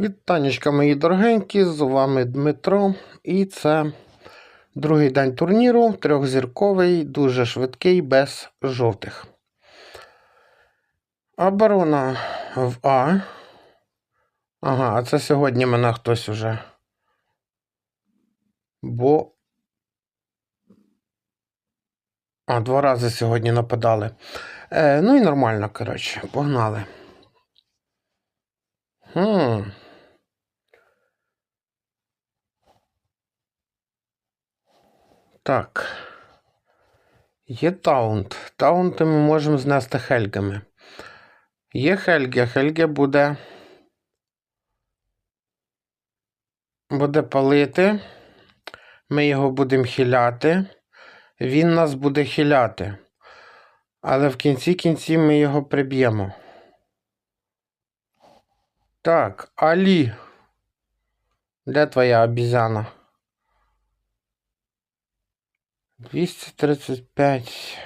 Вітанечка, мої дорогенькі, з вами Дмитро. І це другий день турніру, трьохзірковий, дуже швидкий, без жовтих. Оборона в А. Ага, а це сьогодні мене хтось уже. Бо. А, два рази сьогодні нападали. Е, ну і нормально, коротше, погнали. Хм. Так. Є таунт. Таунти ми можемо знести хельгами. Є Хельге. Хельге буде. Буде палити. Ми його будемо хиляти. Він нас буде хиляти. Але в кінці кінці ми його приб'ємо. Так, Алі. Де твоя обізяна? 235.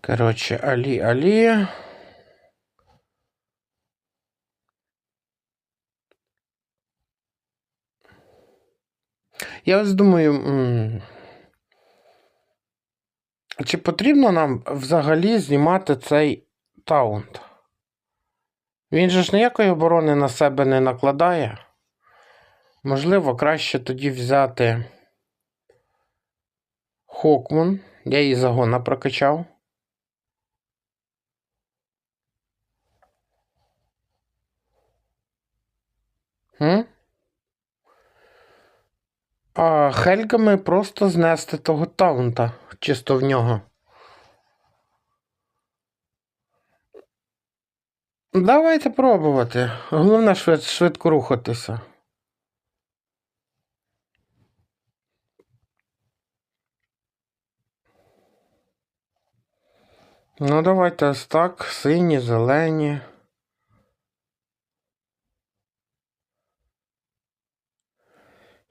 Короче, Алі, Алі. Я ось думаю, чи потрібно нам взагалі знімати цей таунт? Він же ж ніякої оборони на себе не накладає. Можливо, краще тоді взяти Хокмун. Я її загона прокачав. М? А Хельгами просто знести того таунта чисто в нього. Давайте пробувати. Головне швид, швидко рухатися. Ну, давайте ось так. Сині, зелені.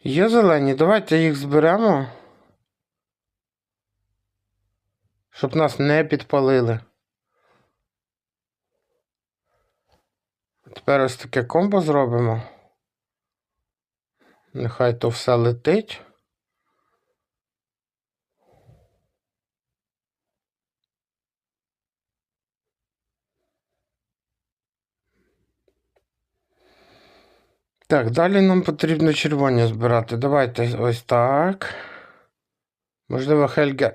Є зелені, давайте їх зберемо. Щоб нас не підпалили. Тепер ось таке комбо зробимо. Нехай то все летить. Так, далі нам потрібно червоні збирати. Давайте ось так. Можливо, Хельга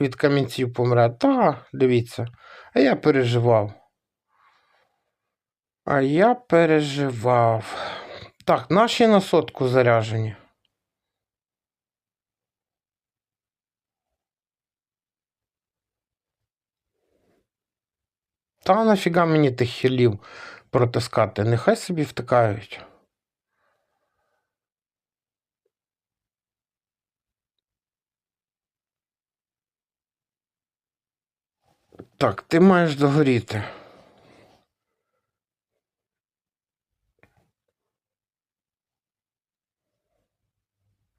від камінців помре. Та, дивіться. А я переживав. А я переживав. Так, наші на сотку заряжені. Та нафіга мені тих хілів протискати? Нехай собі втикають. Так, ти маєш догоріти.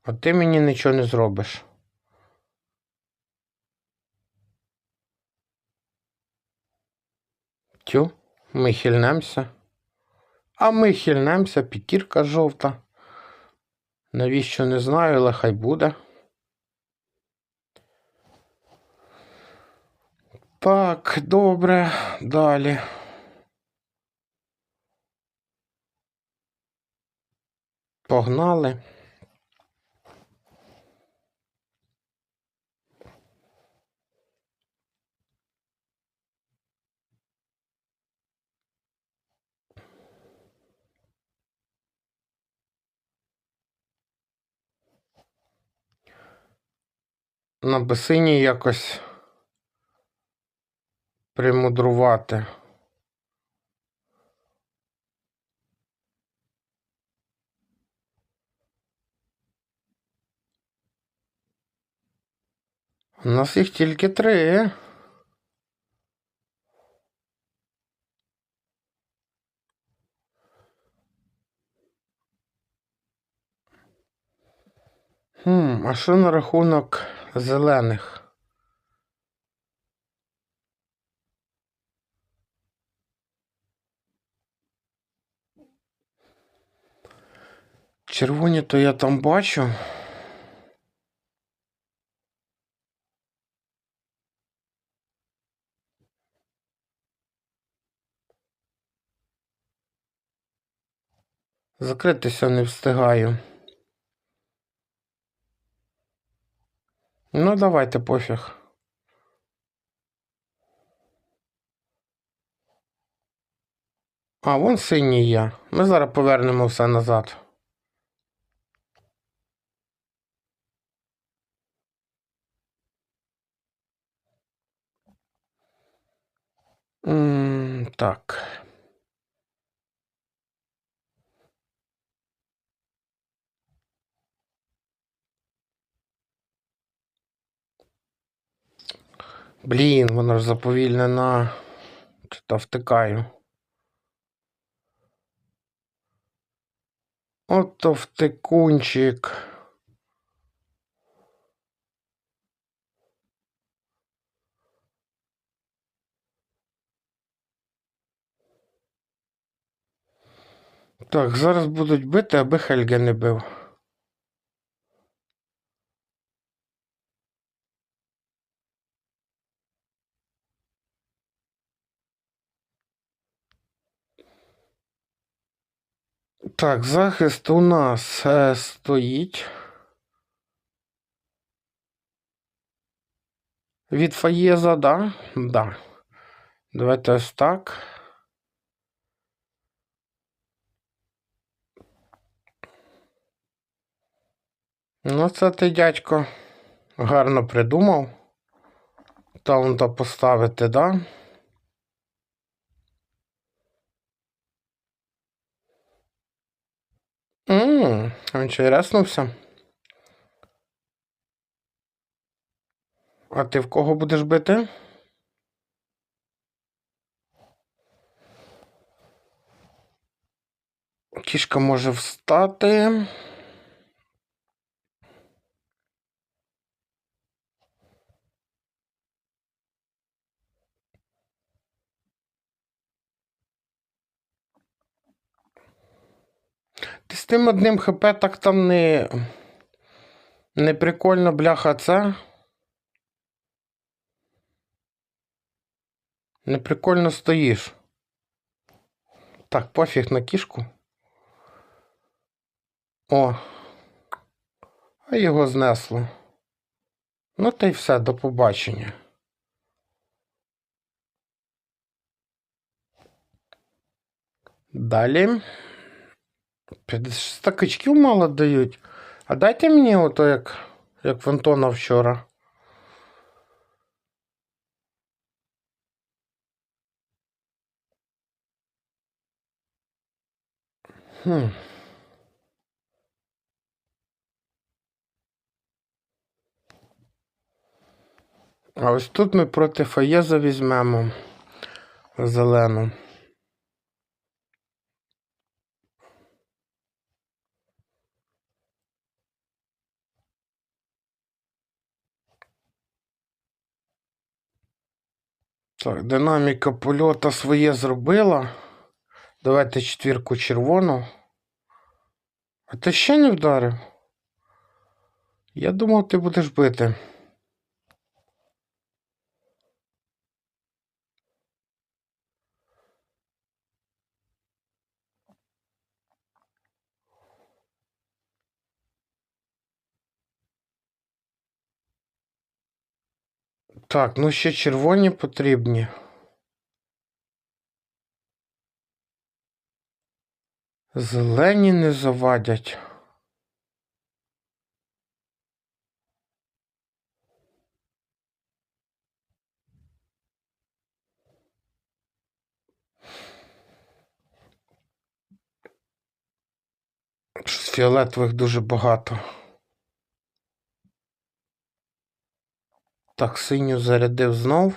А ти мені нічого не зробиш. Тю, ми хильнемося. А ми хильнемося, п'ятірка жовта. Навіщо не знаю, але хай буде. Так, добре, далі. Погнали. На бесині якось примудрувати. У нас їх тільки три. Хм, а що на рахунок зелених. Червоні то я там бачу. Закритися не встигаю. Ну, давайте пофіг. А, вон синій є. Ми зараз повернемо все назад. М, так. Блін, воно ж заповільнена. Чи то втикаю. Ото втикунчик. Так, зараз будуть бити, аби Хельге не бив. Так, захист у нас е, стоїть. Від Фаєза, да? Да. Давайте ось так. Ну, це ти, дядько, гарно придумав. Таунта поставити, да? Ммм, він ще й реснувся. А ти в кого будеш бити? Кішка може встати. Ти з тим одним ХП так там не. Не прикольно, бляха, це. Не прикольно стоїш. Так, пофіг на кішку. О. А його знесло. Ну та й все, до побачення. Далі. 50 качків мало дають. А дайте мені ото як, як в Антона вчора. Хм. А ось тут ми проти Фаєза візьмемо зелену. Так, динаміка польота своє зробила. Давайте четвірку червону. А ти ще не вдарив? Я думав, ти будеш бити. Так, ну ще червоні потрібні. Зелені не завадять. Щось фіолетових дуже багато. Так, синю зарядив знов.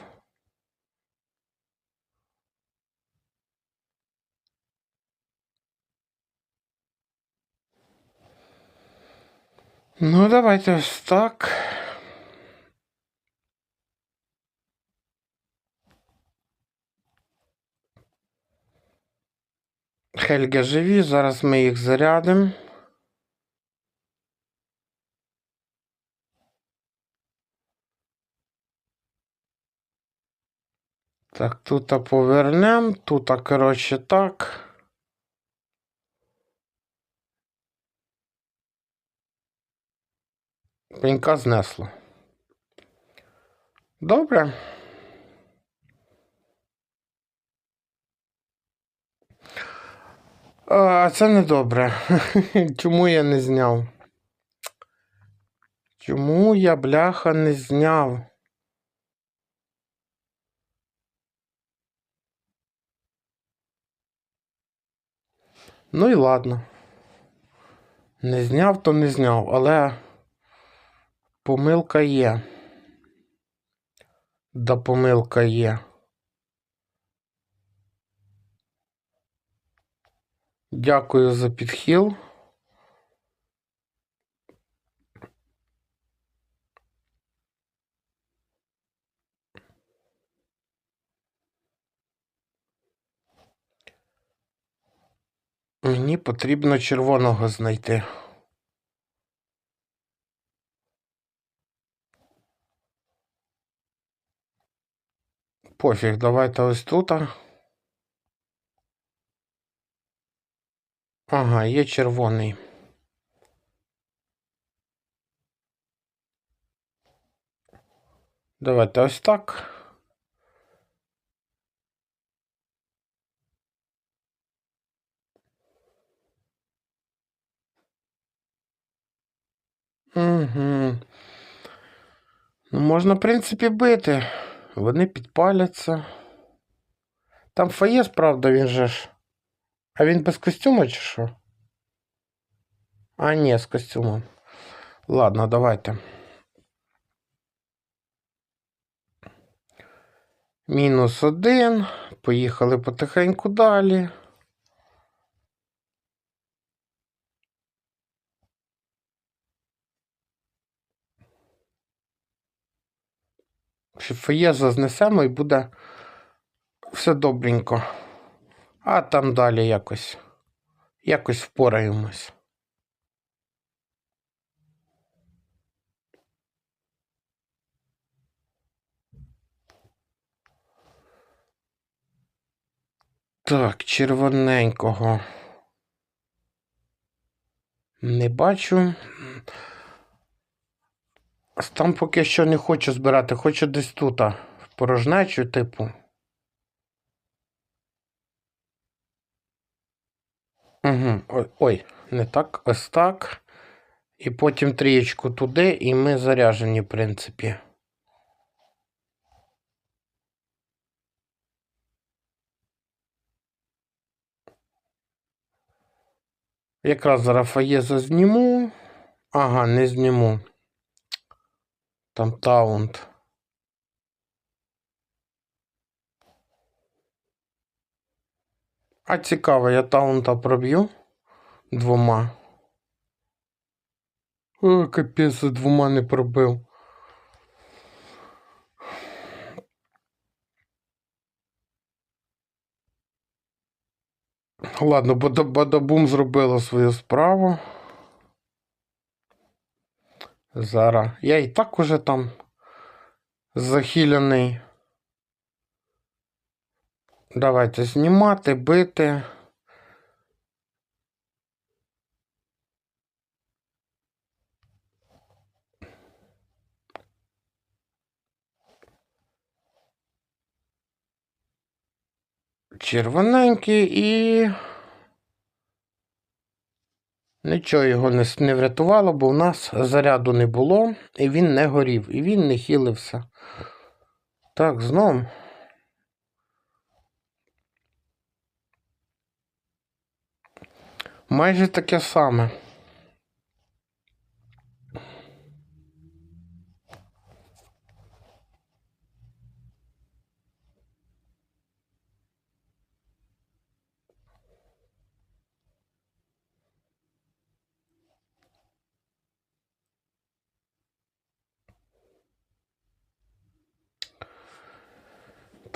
Ну, давайте ось так. Хельга живі, зараз ми їх зарядимо. Так, тут повернемо, тут, коротше, так. Пенька знесло. Добре. А, це не добре. Чому я не зняв? Чому я, бляха, не зняв? Ну і ладно. Не зняв, то не зняв, але помилка є. Да помилка є. Дякую за підхил. Мені потрібно червоного знайти. Пофіг, давайте ось тут. Ага, є червоний. Давайте ось так. Угу. Ну, можна, в принципі, бити. Вони підпаляться. Там фаєс, правда, він же ж. А він без костюма чи що? А, ні, з костюмом. Ладно, давайте. Мінус один. Поїхали потихеньку далі. Феєза знесемо і буде все добренько. А там далі якось. Якось впораємось. Так, червоненького. Не бачу. Там поки що не хочу збирати, хочу десь тут, в порожнечу, типу. Угу. Ой, не так, ось так. І потім трієчку туди, і ми заряжені, в принципі. Якраз зараз фаєза зніму. Ага, не зніму. Там таунт. А цікаво, я таунта проб'ю двома. О, капець, двома не пробив. Ладно, Бадабум зробила свою справу. Зараз. Я і так уже там захиляний. Давайте знімати, бити. Червоненький і. Нічого його не не врятувало, бо в нас заряду не було, і він не горів, і він не хилився. Так, знову. Майже таке саме.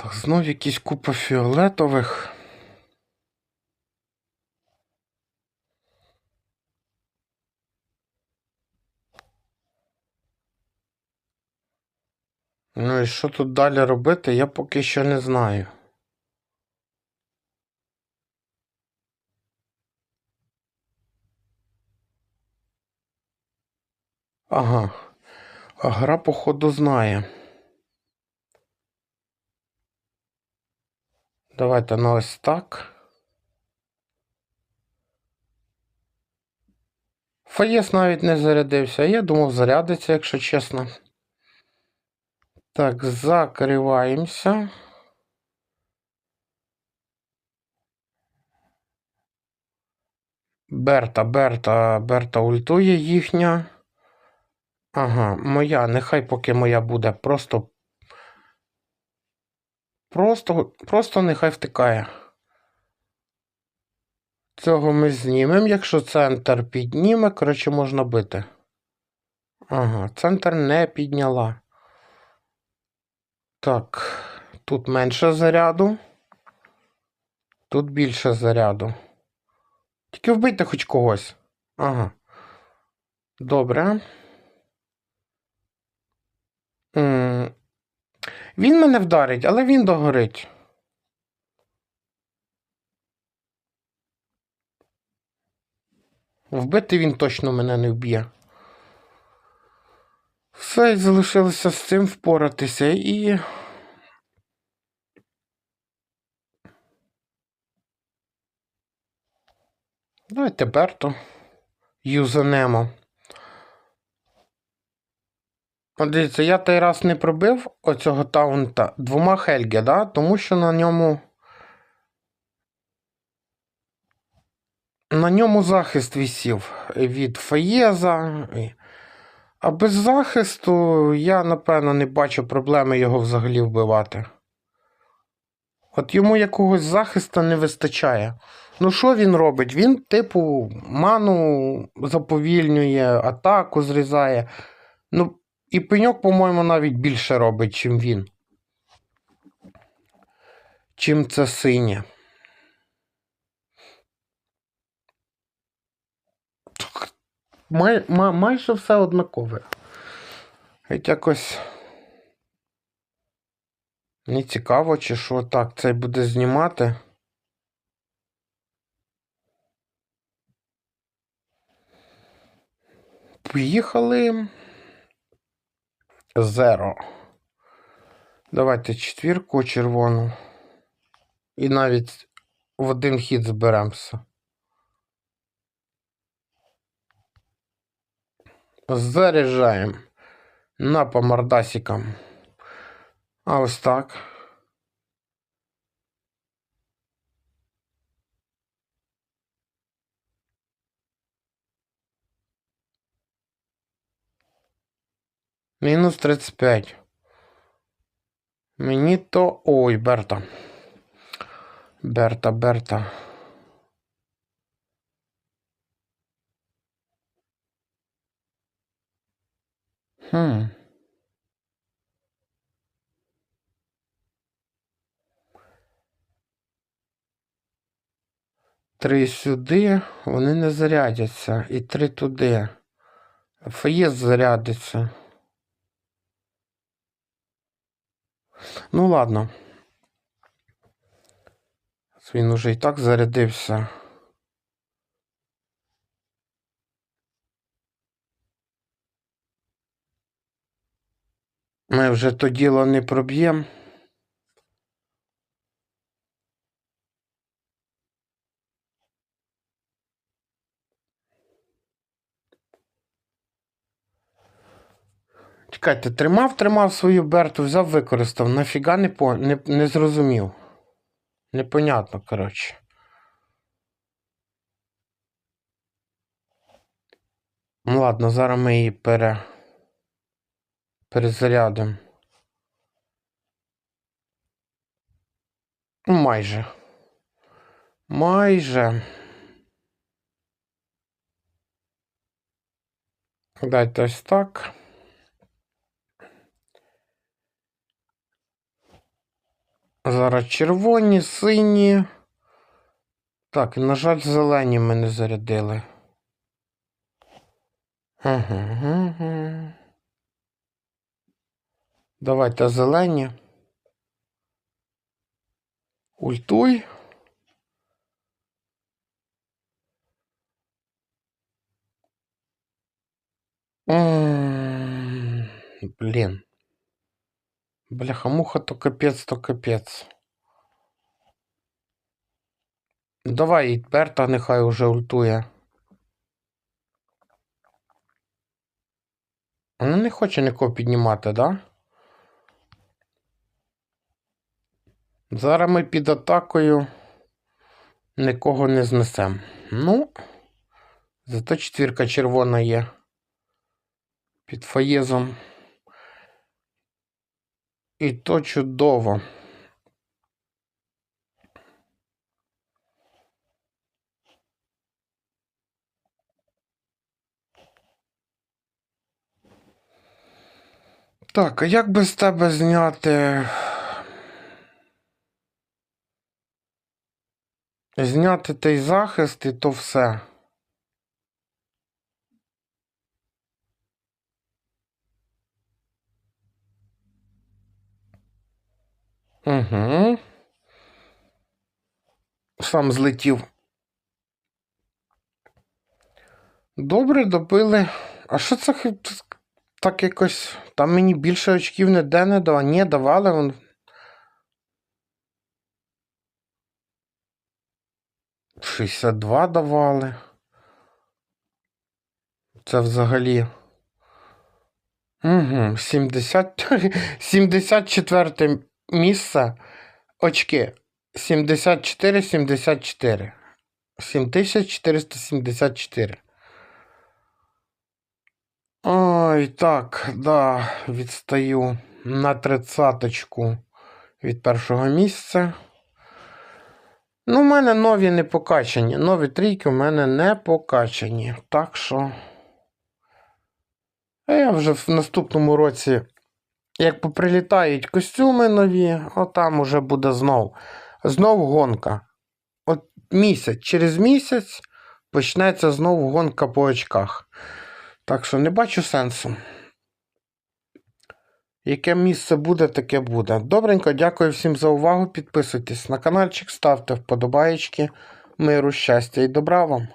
Так, знов якісь купа фіолетових. Ну і що тут далі робити, я поки що не знаю. Ага. Гра, походу, знає. Давайте на ось так. Фаєс навіть не зарядився. Я думав, зарядиться, якщо чесно. Так, закриваємося. Берта, Берта, Берта ультує їхня. Ага, моя, нехай поки моя буде. Просто. Просто, просто нехай втикає. Цього ми знімемо. Якщо центр підніме, коротше, можна бити. Ага, центр не підняла. Так, тут менше заряду. Тут більше заряду. Тільки вбийте хоч когось. Ага. Добре. М, Він мене вдарить, але він догорить. Вбити він точно мене не вб'є. Все, і залишилося з цим впоратися і. Давайте Берту юзанемо. Дивіться, я той раз не пробив оцього таунта двома Хельге, да? тому що на ньому. На ньому захист висів від Фаєза. А без захисту я, напевно, не бачу проблеми його взагалі вбивати. От йому якогось захисту не вистачає. Ну, що він робить? Він, типу, ману заповільнює, атаку зрізає. Ну, і пеньок, по-моєму, навіть більше робить, чим він. Чим це синє. Май, ма, майже все однакове. Геть якось. Не цікаво, чи що так, цей буде знімати. Поїхали. Зеро. Давайте четвірку червону. І навіть в один хід зберемося. Заряджаємо на помардасікам. А ось так. Мінус 35. Мені то. Ой, Берта. Берта, Берта. Хм. Три сюди, вони не зарядяться. І три туди. Фаєс зарядиться. Ну, ладно. Він уже і так зарядився. Ми вже то діло не проб'ємо. Чекайте, тримав, тримав свою берту, взяв, використав. Нафіга не по... не, не зрозумів. Непонятно, коротше. Ну ладно, зараз ми її пере... перезарядимо. Ну, майже. Майже. Дайте ось так. Зараз червоні, сині. Так, на жаль, зелені ми не зарядили. Ага, ага. Давайте зелені. Ультуй. М, Блін. Бляха-муха, то капець, то капець. Давай, Берта нехай уже ультує. Вона не хоче нікого піднімати, да? Зараз ми під атакою нікого не знесемо. Ну, зато четвірка червона є. Під фаєзом. І то чудово. Так, а як би з тебе зняти. Зняти той захист і то все. Угу. Сам злетів. Добре, добили. А що це так якось. Там мені більше очків ніде не давали. Ні, давали. Шістдесят два давали. Це взагалі. Угу, 70, 74 місце. Очки. 74, 74. 7474. Ой, так, да, відстаю на тридцяточку від першого місця. Ну, у мене нові не покачані. Нові трійки у мене не покачані. Так що. Я вже в наступному році, як поприлітають костюми нові, отам уже буде знов. Знов гонка. От місяць, через місяць почнеться знову гонка по очках. Так що не бачу сенсу. Яке місце буде, таке буде. Добренько, дякую всім за увагу. Підписуйтесь на каналчик, ставте вподобаєчки. Миру, щастя і добра вам.